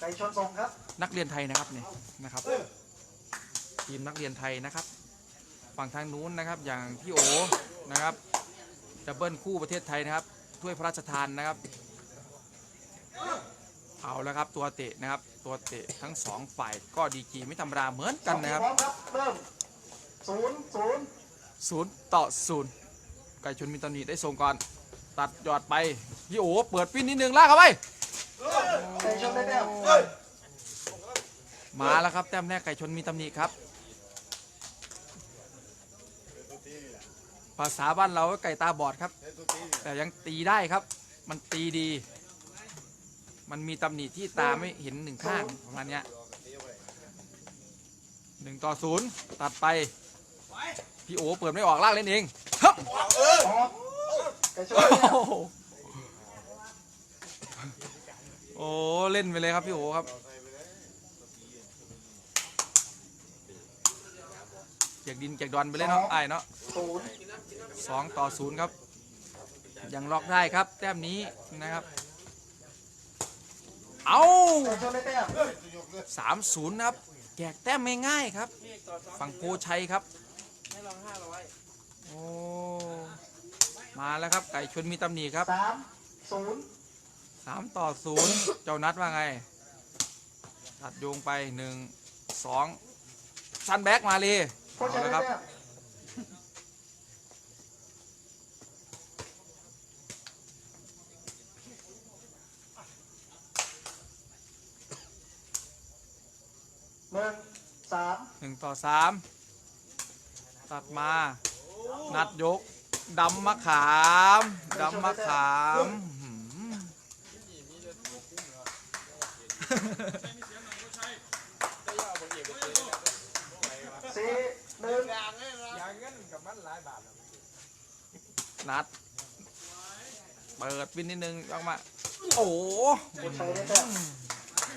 ไก่ชนทรงครับ นักเรียนไทยนะครับเนี่ยนะครับ ทีมนักเรียนไทยนะครับ ฝั่งทางนู้นนะครับอย่างพี่โอนะครับดับเบิลคู่ประเทศไทยนะครับถ้วยพระราชทานนะครับเอาแล้วครับตัวเตะนะครับตัวเตะทั้งสองฝ่ายก็ดีกรีไม่ธรรมดาเหมือนกันนะครับพร้อมครับเริ่มศูนย์ศูนย์ศูนย์ต่อศูนย์ไก่ชนมินตานีได้ส่งก่อนตัดหยอดไปพี่โอเปิดปิ้นนิดนึงลากเข้าไป ไก่ชนได้แต้มมาแล้วครับแต้มแรกไก่ชนมีตำหนิครับ ภาษาบ้านเราก็ไก่ตาบอดครับ แต่ยังตีได้ครับ มันตีดี มันมีตำหนิที่ตาไม่เห็นหนึ่งข้างประมาณเนี้ยหนึ่งต่อศูนย์ตัดไป พี่โอเปิดไม่ออกลากเล่นเองฮึบพร้อมไก่ชนได้แต้ม โอ้โหโอ้เล่นไปเลยครับพี่โอครับเกียกดินเกียกดอนไปเลยเนาะไอ้ายเนาะศูนย์สองต่อศูนย์ครับ ยังล็อกได้ครับ แต้มนี้นะครับ เอาไก่ชนได้แต้มสามศูนย์ครับแจกแต้มไม่ง่ายครับ ฝั่งโพชัยครับโอ้มาแล้วครับไก่ชนมีตำหนิครับสามศูนย์ สามต่อศูนย์เจ้านัดว่าไง ตัดโยงไปหนึ่งสองซันแบ็กมาเลยโคเอาชัยละได้ครับแต้มหนึ่งสามหนึ่งต่อสามตัดมา นัดยกดำมะขามดำมะขามหืม สี่หนึ่งนัด เปิดวินนิดนึงออกมา โอ้โหโคชัย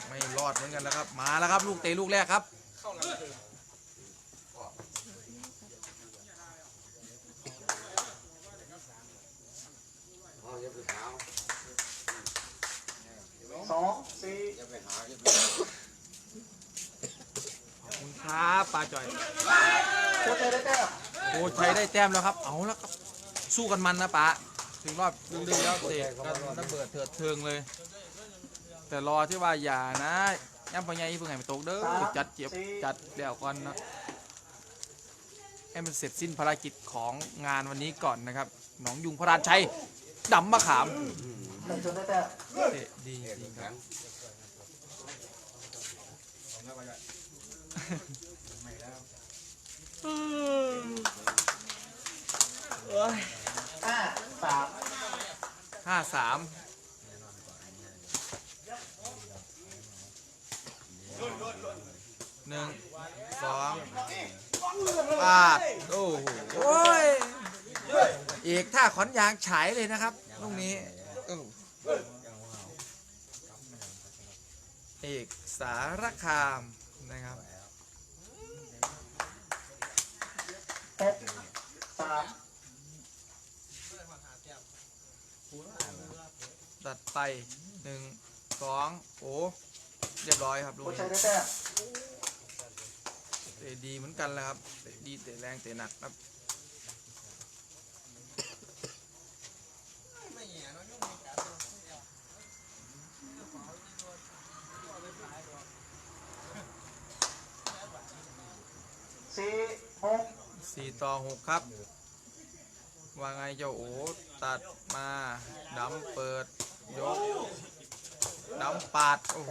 ไมไม่รอดเหมือนกันแล้วครับ มาแล้วครับ ลูกเตะลูกแรกครับสองสี่ ขอบ คุณครับปลาจ่อยโคชัยได้แต้มโอ้ชัยได้แต้มแล้วครับ เอาแล้วครับ สู้กันมันนะป๋าถึงรอบลึกๆแล้วเตะกันระเบิดเถิดเทิงเลย แต่รอที่ว่าอย่านะย่ำปัญญาอีเพิ่งให้มันตกเด้อจัดเจ็บจัดเดี๋ยวก่อนนะให้มันเสร็จสิ้นภารกิจของงานวันนี้ก่อนนะครับ หนองยุงพระรานชัยดำมะขามไก่ชนได้แต้มเตะดีจริงครับ ห้าสามห้าสามหนึ่งสองปาดโอ้โหโอ้ยเอกท่าขอนยางฉายเลยนะครับลูกนี้โอ้เอกสารคามนะครับ สามตัดไปหนึ่งสองโอ้เรียบร้อยครับลูกชัยนี้ได้แต้ม เตะดีเหมือนกันเลยครับเตะดีเตะแรงเตะหนักครับ สี่หก สี่ต่อหกครับ ว่าไงเจ้าโอตัดมาดำเปิด ยกดำปาด โอ้โห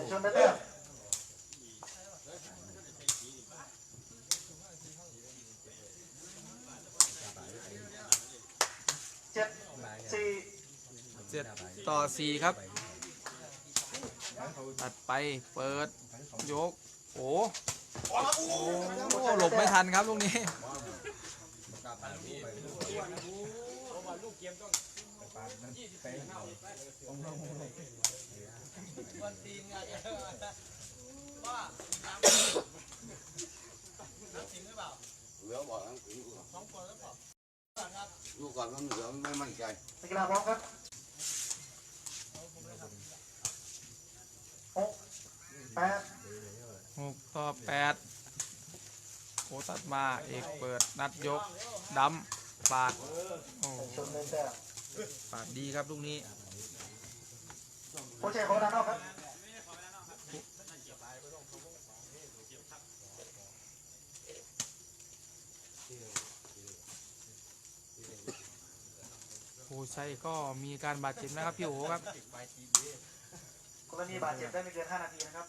เจ็ดสี่เจ็ดต่อสี่ครับ ตัดไปเปิด ยก โอ้โอ้หลบไม่ทันครับลูกนี้ เหลือบอกทั้งคืนกูดูก่อนว่ามันเหลือไม่มั่นใจนักกีฬาพร้อมครับหกแปดหกต่อแปดโอตัดมา เอกเปิดนัดยกดำ ปาดโอ้ไก่ชนได้แต้มปาดดีครับลูกนี้โคชัยของด้านนอกครับโอ้ชัยก็มีการบาดเจ็บนะครับพี่โอครับ กรณีบาดเจ็บได้ไม่เกิน5นาทีนะครับ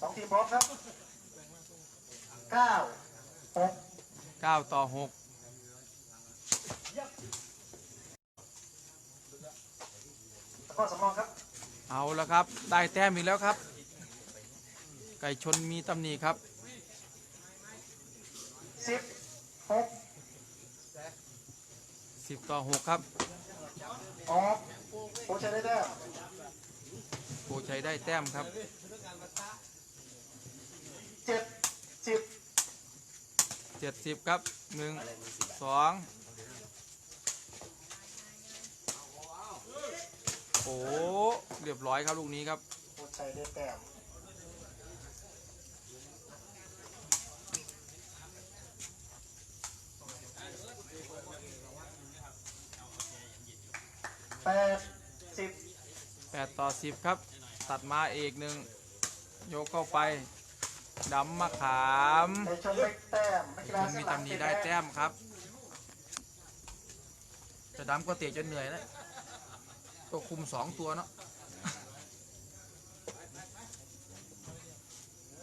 สองทีมพร้อมครับเก้าหก9ต่อ6แล้วก็สำรองครับเอาแล้วครับ ได้แต้มอีกแล้วครับ ไก่ชนมีตำหนิครับ สิบหก10 ต่อ 6 ครับออกโคชัยได้แต้มโอชัยได้แต้มครับ เจ็ด สิบ70ครับ1 2โอ้เรียบร้อยครับลูกนี้ครับโคชัยได้แต้มแปดสิบ8ต่อ10ครับ ตัดมาเอกหนึ่งยกเข้าไป ดำมะขามไก่ชนได้แต้มนักกีฬามันมีตำหนิได้แต้มครับ จะดำก็เตะจนเหนื่อยแล้วก็คุมสองตัวเนาะ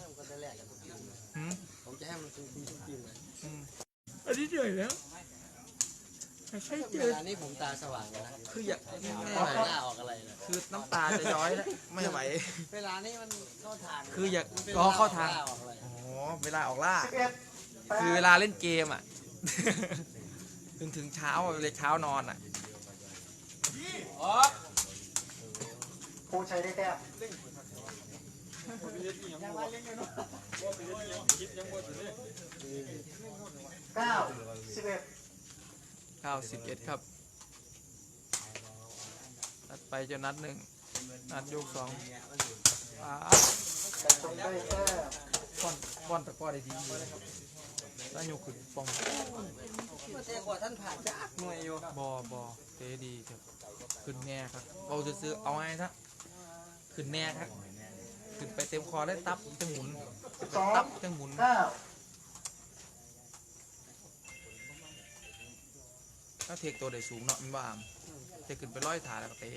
ผมก็จะแลกกันทุกทีมหืมผมจะให้มันเป็นทีมทุกทีมเลยอืมอันนี้เหนื่อยแล้ว ใช่เวลานี้ผมตาสว่างเลยนะคืออยากไม่ไม่ไหวหน้าออกอะไรเลยคือน้ำตาจะย้อยแล้วไม่ไหว เวลานี้มันเข้าทางคืออยากมันป็นรอเข้าทางหน้ออกอะไรอ๋อเวลาออกล่าสิบเอ็ดแปดคือเวลาเล่นเกมอะจนถึงเช้าอะเวลาเช้านอนอะโคชัยได้แต้มเก้าสิบเอ็ด 91 ครับ ตัดไปจนนัดหนึ่ง นัดยกสองอ่าไก่ชนได้แต้มป้อนป้อนตะกร้อได้ดีเลยแล้วยกขึ้นป้องเตะกว่าท่านผ่านจ้าหน่วยอยู่บอบอเตะดีครับ ขึ้นแน่ครับเอาซื้อเอาไงซะขึ้นแน่ครับ ขึ้นไปเต็มคอได้ตับจังหมุนสิบสองตับจังหมุน ถ้าเทคตัวได้สูงเนาะมันบ้ามจะขึ้นไปร้อยถาแล้วก็เตะ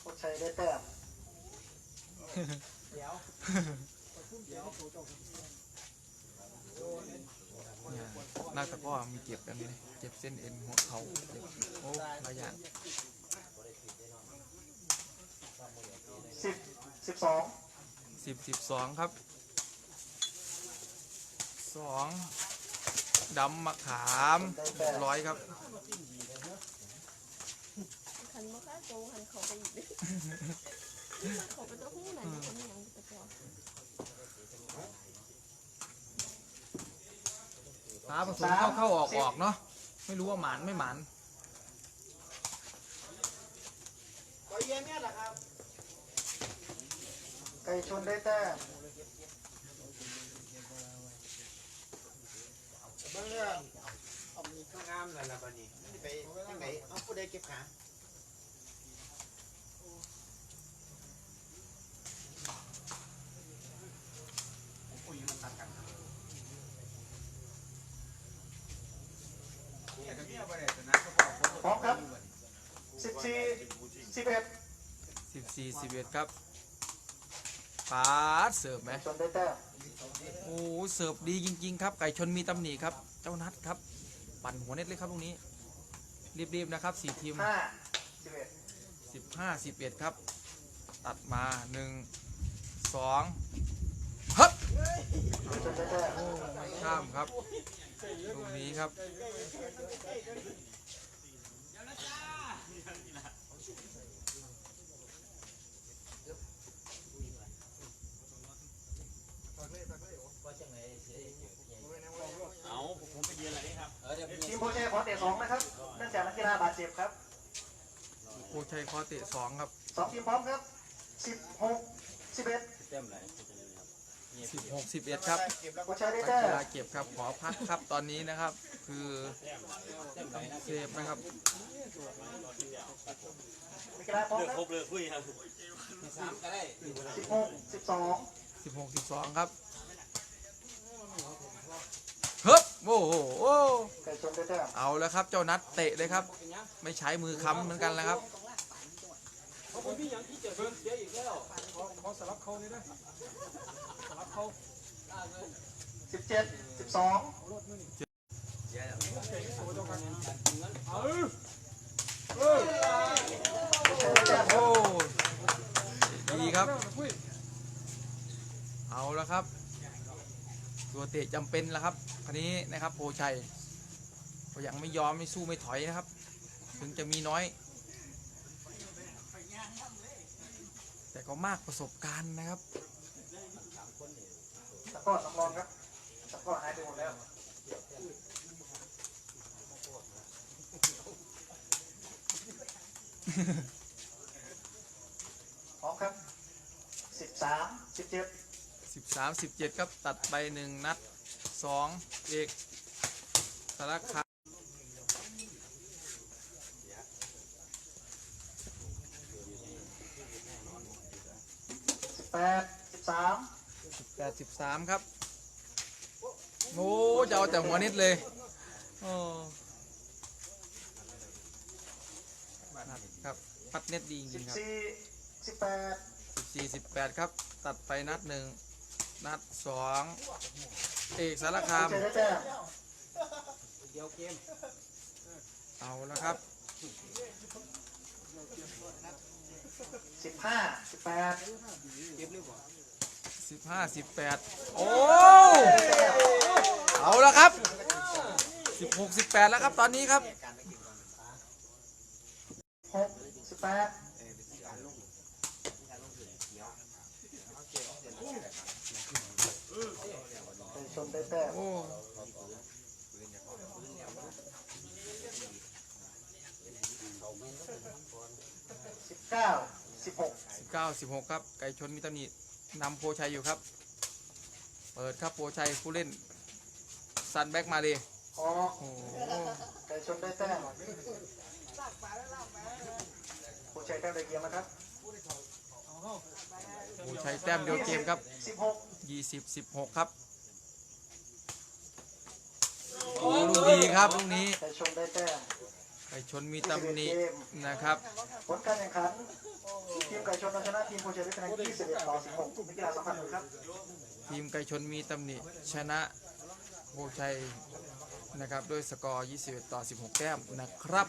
โคชัยได้แต้มเนี่ยวนักตะก้อมีเจ็บแบบนี้เจ็บเส้นเอ็นหัวเข่าเจ็บโอ้หลายอย่างสิบสิบสองสิบสิบสองครับสอง ดำมะขามเรียบร้อยครับคันบ่ค่าโตหันเขาไปอีกเด้เขาไปตัวหู้ไหนเขาไม่ยังตัวฟ้าผสมเข้าเข้าออกออกเนาะไม่รู้ว่าหมานไม่หมานไก่ชนได้แต้ มเบื้องเรื่องเอามีข้างงามเลยละบัดนี้ไปที่ไหนเอาผู้ใดเก็บขาพร้อมครับสิบสี่สิบเอ็ดสิบสี่สิบเอ็ดครับปาดเสิร์ฟไหมชนได้แต้มโอ้เสิร์ฟดีจริง ๆ ครับ ไก่ชนมีตำหนิครับเจ้านัดครับ ปั่นหัวเน็ตเลยครับตรงนี้ รีบๆนะครับสี่ทีมห้าสิบเอ็ดสิบห้าสิบเอ็ดครับ ตัดมาหนึ่งสองฮึบชนได้แต้มโอ้ไม่ข้ามครับลูกนี้ครับ ทีมโพชัยขอเตะสองนะครับ เนื่องจากนักกีฬาบาดเจ็บครับโพชัยคอเตะสองครับสองทีมพร้อมครับสิบหกสิบเอ็ดสิบหกสิบเอ็ดครับโพชัยได้นักแต้มกีฬาเก็บครับขอพักครับตอนนี้นะครับ คือเซฟนะครับนักกีฬาพร้อมครับครบเลยคุยครับสิบหกสิบสองสิบหกสิบสองครับเฮ้บ โอ้โหโอ้ไก่ชนได้แต้มเอาแล้วครับ เจ้านัดเตะเลยครับ ไม่ใช้มือค้ำเหมือนกันแล้วครับสิบเจ็ดสิบสองโอ้ดีครับ เอาแล้วครับ ตัวเตะจำเป็นแล้วครับคันนี้นะครับโพชัยก็ยังไม่ยอมไม่สู้ไม่ถอยนะครับ ถึงจะมีน้อย แต่ก็มากประสบการณ์นะครับตะกร้อสำรองครับตะกร้อหายไปหมดแล้วพร้อมครับสิบสามสิบเจ็ด 13 17 ครับตัดไป 1 นัด 2 เอกสารคามสิบแปดสิบสาม83ครับโอ้จะเอาแต่หัวนิดเลยโอ้นัดครับพัดเน็ตดีจสิริบงๆครับสี่สิบแปด 14 18 ครับ ตัดไปนัดหนึ่ง นัดสองเอกสารคามเจได้แต้มเอาแล้วครับสิบห้าสิบแปด15 18โอ้ เอาแล้วครับ16 18แล้วครับตอนนี้ครับหกสิบแปดไก่ช นได้แต้มโอ้สิบเก้าสิบหก19 16ครับ ไก่ชนมีตำหนินำโพชัยอยู่ครับ เปิดครับโพชัยผู้เล่นซันแบ็กมาเลยออกโอ้โหไก่ชนได้แต้มผู้ชัยแต้มได้เกียร์นะครับโพชัยแต้มเดียวเกมครับสิบหก20 16ครับ โอ้ลูกดี ครับลูกนี้ไก่ชนได้แต้มไก่ชนมีตำหนินะครับผลการแข่งขันทีมไก่ชนเอาชนะทีมผู้ชัยด้วยคะแนน21ต่อ16นักกีฬาสัมผัสครับทีมไก่ชนมีตำหนิชนะโพชัยนะครับด้วยสกอร์ 21 ต่อ 16แต้มนะครับ